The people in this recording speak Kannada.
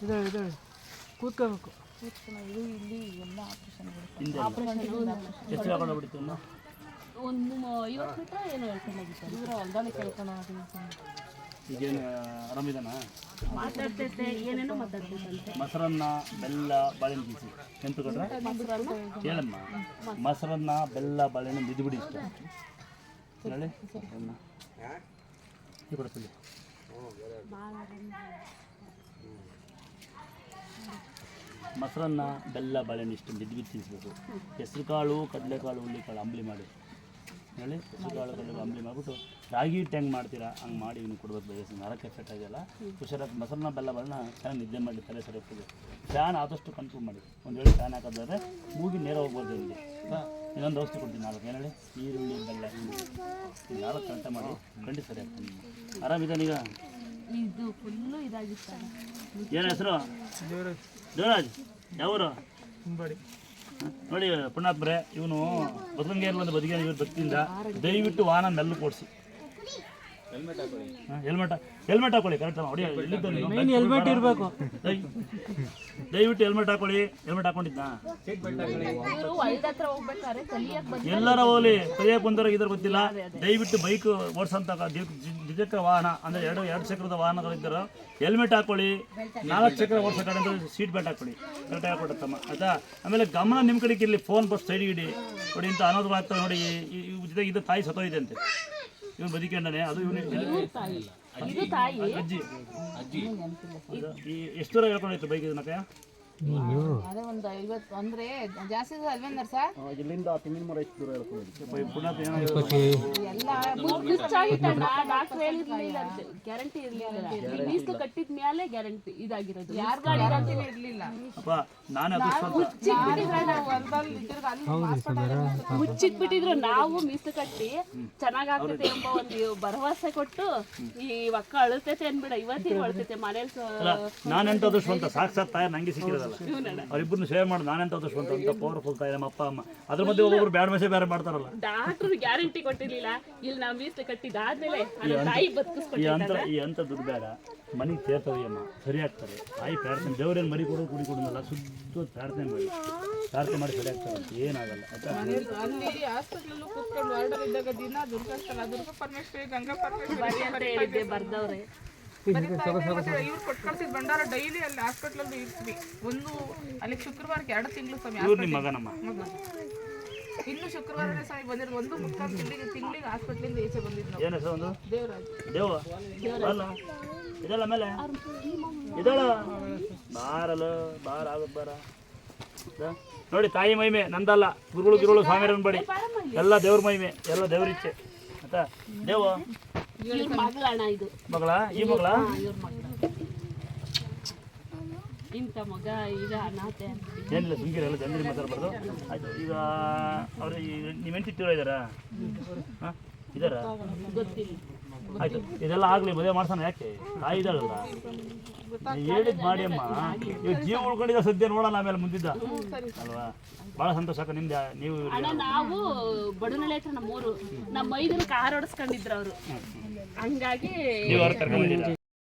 ಇದಾ ಇದೆ. ಕೂತ್ಕೋಬೇಕು. ಇಲ್ಲಿ ಎಲ್ಲ ಆಪರೇಷನ್ ಒಂದು ಐವತ್ತು ಮೀಟ್ರ್ ಏನೋ ಹೇಳ್ಕೊಂಡೋಗಿತ್ತು ಕೇಳ್ಕೊಂಡು ಈಗೇನು ಆರಾಮಿದಾನ? ಮಾತಾಡ್ತೈತೆ ಏನೇನೋ ಮಾತಾಡ್ತೈತೆ ಮೊಸರನ್ನ ಬೆಲ್ಲ ಬಾಳೆಹಣ್ಣು ಬೀಸಿ ಕೆಂಪು ಕೊಟ್ರೆ? ಕೇಳಮ್ಮ ಮೊಸರನ್ನ ಬೆಲ್ಲ ಬಾಳೆಹಣ್ಣು ಬಿದ್ದು ಬಿಡಿ ಇಷ್ಟ. ಹೇಳಿ. ಕೊಡ್ತೀನಿ. ಮೊಸರನ್ನ ಬೆಲ್ಲ ಬಾಳೆಹಣ್ಣು ಇಷ್ಟು ಬಿದ್ದು ಬಿದ್ದು ತಿನ್ನಿಸ್ಬೇಕು ಹೆಸರು ಕಾಳು ಕಡಲೆಕಾಳು ಹುಳ್ಳಿಕಾಳು ಅಂಬ್ಲಿ ಮಾಡಿ. ಹೇಳಿ? ಹೆಸರು ಕಾಳು ಕಡಲೆಕಾಳು ಅಂಬ್ಲಿ ಮಾಡಿಬಿಟ್ಟು ರಾಗಿ ಹಿಟ್ಟು ಹೆಂಗೆ ಮಾಡ್ತೀರಾ? ಹಂಗೆ ಮಾಡಿ ಇವನು ಕೊಡ್ಬೇಕು ಬಯಸ್ಸು ನರಕ್ಕೆ ಎಫೆಕ್ಟ್ ಆಗಿಲ್ಲ. ಹುಷಾರಾಗಿ ಮೊಸರನ್ನ ಬೆಲ್ಲ ಬಾಳೆಹಣ್ಣ ಚೆನ್ನಾಗಿ ನಿದ್ದೆ ಮಾಡಿ ತಲೆ ಸರಿ ಹೋಗ್ತದೆ ಫ್ಯಾನ್ ಆದಷ್ಟು ಕಂಟ್ರೋಲ್ ಮಾಡಿ. ಒಂದು ವೇಳೆ ಫ್ಯಾನ್ ಹಾಕೋದಾದ್ರೆ ಮೂಗಿ ನೇರ ಹೋಗ್ಬೋದು ಇಲ್ಲಿ ಇನ್ನೊಂದು ಔಷಧಿ ಕೊಡ್ತೀನಿ ನಾಲ್ಕು. ಏನು ಹೇಳಿ? ಈರುಳ್ಳಿ, ಬೆಲ್ಲ ನಾಲ್ಕು ಗಂಟೆ ಮಾಡಿ ಖಂಡಿತ ಸರಿ ಆಗ್ತದೆ ಆರಾಮಿದ್ದಾನೀಗ ಇದು ಫುಲ್ಲು ಇದಾಗಿತ್ತು ಏನು ಹೆಸರು? ದೇವರಾಜ್ ಯಾವರು? ಹಿಂಬಾಡಿ ನೋಡಿ ಪುಣ್ಯಾತ್ಮರೆ ಇವನು ಬದುಕಂಗೇರು ಒಂದು ಬದುಕಿನ ಇವ್ರ ಭಕ್ತಿಯಿಂದ ದಯವಿಟ್ಟು ವಾಹನ ಮೆಲ್ಲು ಕೊಡಿಸಿ. ಹೆಲ್ಮೆಟ್ ಹೆಲ್ಮೆಟ್ ಹಾಕೊಳ್ಳಿ ಕರೆಕ್ಟ್ ಹೊಡಿ ಮೇನ್ ಹೆಲ್ಮೆಟ್ ಇರಬೇಕು. ದಯವಿಟ್ಟು ಹೆಲ್ಮೆಟ್ ಹಾಕೊಳ್ಳಿ ಹೆಲ್ಮೆಟ್ ಹಾಕೊಂಡಿದ್ದ ಎಲ್ಲರ ಹೋಗ್ಲಿ ಕೈಯಾಗ ಬಂದವ್ರಿಗೆ ಇದ್ರ ಗೊತ್ತಿಲ್ಲ. ದಯವಿಟ್ಟು ಬೈಕ್ ಓಡಿಸಂತ ದ್ವಿಚಕ್ರ ವಾಹನ ಅಂದ್ರೆ ಎರಡು ಎರಡು ಚಕ್ರದ ವಾಹನಗಳಿದ್ದರು ಹೆಲ್ಮೆಟ್ ಹಾಕೊಳ್ಳಿ ನಾಲ್ಕು ಚಕ್ರ ಓಡಿಸೋ ಕಡೆ ಅಂದ್ರೆ ಸೀಟ್ ಬೆಲ್ಟ್ ಹಾಕೊಳ್ಳಿ. ಕರೆಕ್ಟಾಗಿ ಹಾಕೊಡುತ್ತಮ್ಮ ಆಯ್ತಾ? ಆಮೇಲೆ ಗಮನ ನಿಮ್ಮ ಕಡೆಗೆ ಇರಲಿ ಫೋನ್ ಬಸ್ ಸೈಡ್ ಇಡಿ ನೋಡಿ ಇಂಥ ಅನಾಹುತಗಳಾಗ್ತವೆ ನೋಡಿ ಜೊತೆಗೆ ಇದು ತಾಯಿ ಸತ್ತೋಗಿದೆ ಅಂತೆ. ಇವನು ಬದುಕೊಂಡನೆ ಅದು ಇವನು ಅಜ್ಜಿ. ಅಜ್ಜಿ. ಎಷ್ಟು ದೂರ ಹೇಳ್ಕೊಂಡೈತೆ ಬೈಕ್ ಇದನ್ನಕ್ಕ ಅದೇ ಒಂದು ಐವತ್ತು ಅಂದ್ರೆ ಜಾಸ್ತಿ ಅಲ್ವೇಂದ್ರ ಸರ್. ಇಲ್ಲಿಂದ ತಿಂಗಿನ ಮರ ಎಷ್ಟು ದೂರ ಹೇಳ್ಕೊಂಡೈತೆ ಪುಣ್ಯಾತ ಏನೋ ಎಲ್ಲ ಮುಚ್ಚಾಗಿತ್ತಣ್ಣ ಡಾಕ್ಟರ್ ಹೇಳಿರ್ಲಿಲ್ಲ ಅಂತೆ ಗ್ಯಾರಂಟಿ ಇರ್ಲಿಲ್ಲ. ಕಟ್ಟಿದ ಮೇಲೆ ಗ್ಯಾರಂಟಿ ಇದಾಗಿರೋದು. ಯಾರ್ ಗಾಡಿ ಇರ್ಲಿಲ್ಲ. ಮುಚ್ಚಿಟ್ಬಿಟ್ಟಿದ್ರು ನಾವು ಮೀಸಲು ಕಟ್ಟಿ ಚೆನ್ನಾಗ್ ಆಗ್ತೈತೆ ಎಂಬ ಒಂದು ಭರವಸೆ ಕೊಟ್ಟು ಈ ಒಕ್ಕ ಅಳುತ್ತೈತೆ ಅನ್ಬಿಡ ಇವತ್ತಿನ ಅಳ್ತೈತೆ ಮನೇಲಿ ನಾನೆಂಟು ಸಾಕ್ಷಾತ್ ತಾಯಿ ನಂಗೆ ಸಿಕ್ಕಿರೋದಲ್ಲ. ಅವ್ರಿಬ್ಬರನ್ನ ಶೇರ್ ಮಾಡಿ ನಾನೆಂತ ತೋರಿಸ್ಕೊಂತ ಅಂತ ಪವರ್ಫುಲ್ ತಾಯಿ ನಮ್ಮ ಅಪ್ಪ ಅಮ್ಮ. ಅದ್ರ ಮಧ್ಯೆ ಒಬ್ಬೊಬ್ರು ಬ್ಯಾಡ್ ಮೆಸೇಜ್ ಬೇರೆ ಮಾಡ್ತಾರಲ್ಲ. ಡಾಕ್ಟರ್ ಗ್ಯಾರಂಟಿ ಕೊಟ್ಟಿರ್ಲಿಲ್ಲ. ಇಲ್ಲಿ ನಾವು ಮೀಸಲು ಕಟ್ಟಿದಾದ್ಮೇಲೆ ತಾಯಿ ಈ ಅಂತ ಈ ಅಂತ ದುಡ್ಡು ಬೇಡ. ಮನೆಗೆ ಸೇರ್ತವೆ ಅಮ್ಮ ಸರಿ ಆಗ್ತಾರೆ ತಾಯಿ ಪ್ರಾರ್ಥನೆ ದೇವರೇನು ಮರಿ ಕೊಡು ಕುಡಿ ಕೊಡೋದಲ್ಲ ಸುತ್ತ ಪ್ರಾರ್ಥನೆ ಮಾಡಿ. ಪ್ರಾರ್ಥನೆ ಮಾಡಿ ಸರಿ ಆಗ್ತಾರೆ ಅಂತ ಏನಾಗಲ್ಲ ಆಯ್ತಾ? ಅಲ್ಲಿ ಹಾಸ್ಪಿಟಲ್ ಕೂತ್ಕೊಂಡು ಇದ್ದಾಗ ದಿನ ದುರ್ಗಾ ದುರ್ಗಾ ಪರಮೇಶ್ವರಿ ಗಂಗಾ ಪರಮೇಶ್ವರಿ ಬರ್ದವ್ರೆ. ಇವ್ರು ಕೊಟ್ಟು ಕಳ್ಸಿದ್ ಭಂಡಾರ ಡೈಲಿ ಅಲ್ಲಿ ಹಾಸ್ಪಿಟಲ್ ಅಲ್ಲಿ ಇರ್ತೀವಿ. ಒಂದು ಅಲ್ಲಿ ಶುಕ್ರವಾರಕ್ಕೆ ಎರಡು ತಿಂಗಳು ಸ್ವಾಮಿ ಇವ್ರು ನಿಮ್ಮ ಮಗನಮ್ಮ. ಮಗು. ಇನ್ನು ಶುಕ್ರವಾರನೇ ಸ್ವಾಮಿ ಬಂದಿರೋದು ಒಂದು ಮುಕ್ಕಾಲು ತಿಂಗಳಿಗೆ ತಿಂಗಳಿಗೆ ಹಾಸ್ಪಿಟ್ಲಿಂದ ಈಚೆ ಬಂದಿದ್ದು ಏನು ಹೆಸರು ಒಂದು? ದೇವರಾಜ್. ದೇವ ಅಲ್ಲ? ಇದಲ್ಲ ಮೇಲೆ ಇದಳ ಬಾರಲ್ಲ ಬಾರ ಆಗುತ್ತೆ ಬಾರ? ನೋಡಿ ತಾಯಿ ಮಹಿಮೆ ನಂದಲ್ಲ. ಗುರುಗಳು ಗುರುಗಳು ಸ್ವಾಮಿ ಬಡಿ. ಎಲ್ಲ ದೇವ್ರ ಮಹಿಮೆ ಎಲ್ಲ ದೇವ್ರ ಇಚ್ಛೆ. ಆಯ್ತಾ? ದೇವ ಇವ್ರ ಮಗಳಣ್ಣ ಇದು. ಮಗಳ? ಈ ಮಗಳ? ಇವ್ರ ಮಗಳ. ಇಂಥ ಮಗ ಈಗ ಅನಾಥೆ ಏನಿಲ್ಲ ಸುಮ್ಕಿರ ಎಲ್ಲ ಜನರಿಗೆ ಮಾತಾಡ್ಬಾರ್ದು. ಆಯ್ತು ಈಗ ಅವ್ರು ಹೆಂಡತಿ ತೀರ ಇದ್ದಾರಾ ಹಾಂ ಇದ್ದಾರಾ ಗೊತ್ತಿಲ್ಲ. ಆಯ್ತು ಇದೆಲ್ಲ ಆಗಲಿ ಮದುವೆ ಮಾಡ್ಸೋಣ ಯಾಕೆ? ತಾಯಿ ಇದ್ದಾಳಲ್ಲ ಹೇಳಿದ್ ಮಾಡಿ ಅಮ್ಮ. ಇವ್ ಜೀವ ಉಳ್ಕೊಂಡಿದ್ದ ಸದ್ಯ ನೋಡೋಣ ಆಮೇಲೆ ಮುಂದಿದ್ದ. ಅಲ್ವಾ? ಬಹಳ ಸಂತೋಷ ಅಕ್ಕ ನಿಮ್ದು. ನೀವು ಅಣ್ಣ ನಾವು ಬಡನಳ್ಳಿ ಹತ್ರ ನಮ್ಮೂರು. ನಮ್ಮ ಮೈದನ ಕಾರ್ ಓಡಿಸ್ಕೊಂಡಿದ್ರು ಅವರು. ಹಂಗಾಗಿ